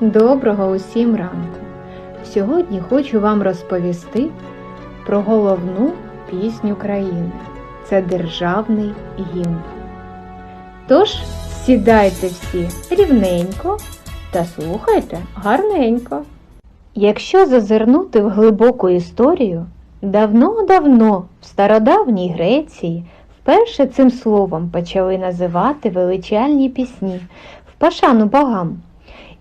Доброго усім ранку! Сьогодні хочу вам розповісти про головну пісню країни. Це державний гімн. Тож сідайте всі рівненько та слухайте гарненько. Якщо зазирнути в глибоку історію, давно-давно в стародавній Греції вперше цим словом почали називати величальні пісні в пашану богам.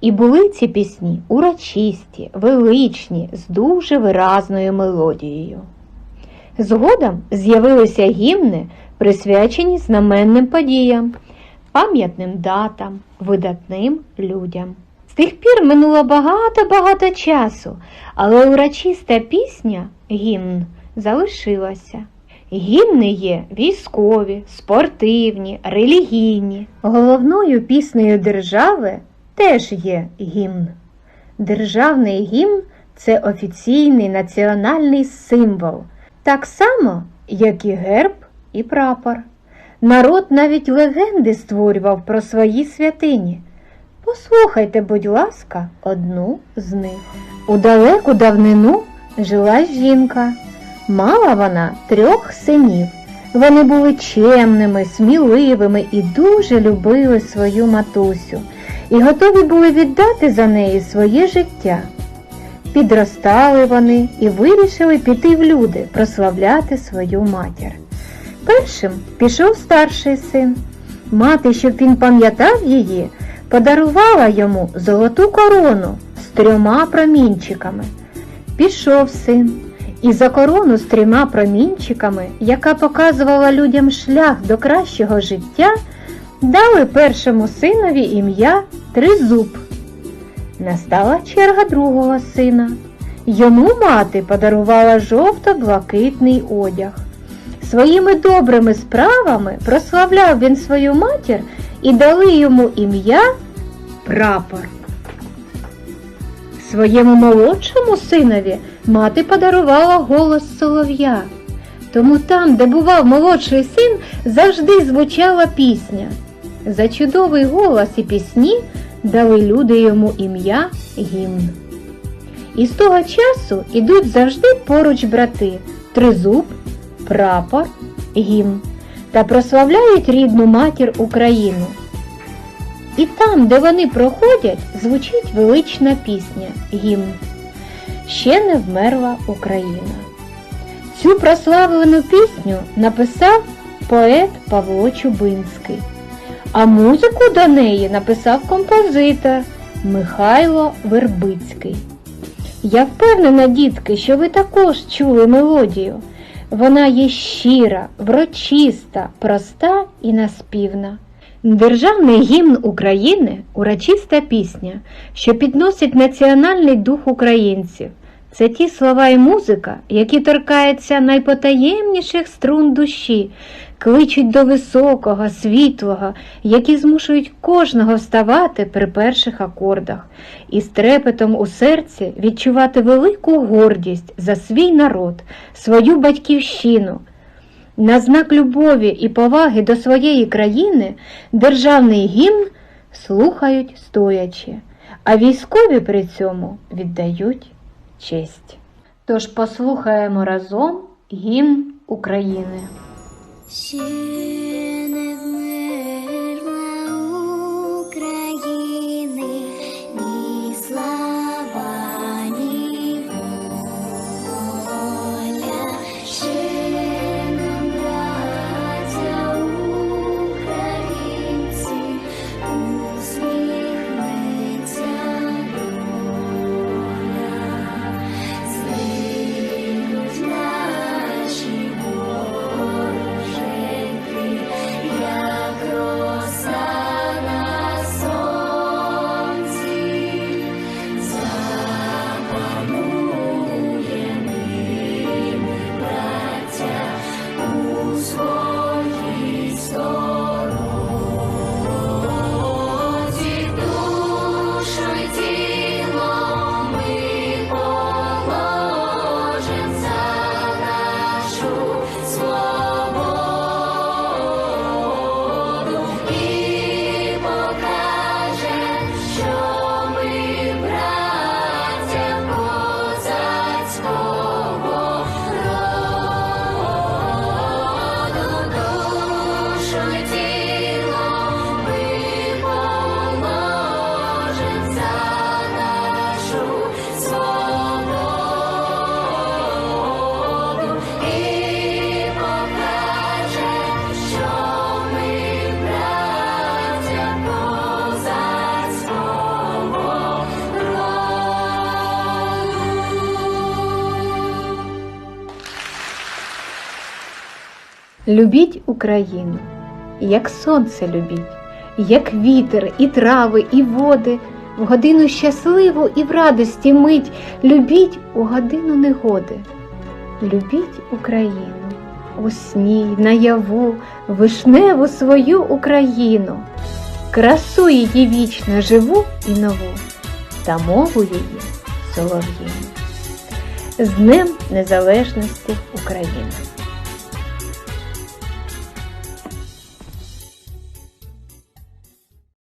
І були ці пісні урочисті, величні, з дуже виразною мелодією. Згодом з'явилися гімни, присвячені знаменним подіям, пам'ятним датам, видатним людям. З тих пір минуло багато-багато часу, але урочиста пісня, гімн, залишилася. Гімни є військові, спортивні, релігійні. Головною піснею держави теж є гімн. Державний гімн це офіційний національний символ, так само, як і герб і прапор. Народ навіть легенди створював про свої святині. Послухайте, будь ласка, одну з них. У далеку давнину жила жінка. Мала вона трьох синів. Вони були чемними, сміливими і дуже любили свою матусю, і готові були віддати за неї своє життя. Підростали вони і вирішили піти в люди, прославляти свою матір. Першим пішов старший син. Мати, щоб він пам'ятав її, подарувала йому золоту корону з трьома промінчиками. Пішов син. І за корону з трьома промінчиками, яка показувала людям шлях до кращого життя, дали першому синові ім'я Тризуб. Настала черга другого сина. Йому мати подарувала жовто-блакитний одяг. Своїми добрими справами прославляв він свою матір і дали йому ім'я Прапор. Своєму молодшому синові мати подарувала голос солов'я. Тому там, де бував молодший син, завжди звучала пісня. За чудовий голос і пісні дали люди йому ім'я гімн. І з того часу ідуть завжди поруч брати тризуб, прапор, гімн та прославляють рідну матір Україну. І там, де вони проходять, звучить велична пісня гімн. Ще не вмерла Україна. Цю прославлену пісню написав поет Павло Чубинський, а музику до неї написав композитор Михайло Вербицький. Я впевнена, дітки, що ви також чули мелодію. Вона є щира, врочиста, проста і наспівна. Державний гімн України урочиста пісня, що підносить національний дух українців. Це ті слова і музика, які торкаються найпотаємніших струн душі, кличуть до високого, світлого, які змушують кожного вставати при перших акордах і з трепетом у серці відчувати велику гордість за свій народ, свою батьківщину. На знак любові і поваги до своєї країни державний гімн слухають стоячи, а військові при цьому віддають честь. Тож послухаємо разом гімн України. Ще Любіть Україну, як сонце любіть, як вітер, і трави, і води, в годину щасливу і в радості мить, любіть у годину негоди. Любіть Україну у сні, наяву, вишневу свою Україну, красу її вічно живу і нову, та мову її солов'їну. З Днем Незалежності України!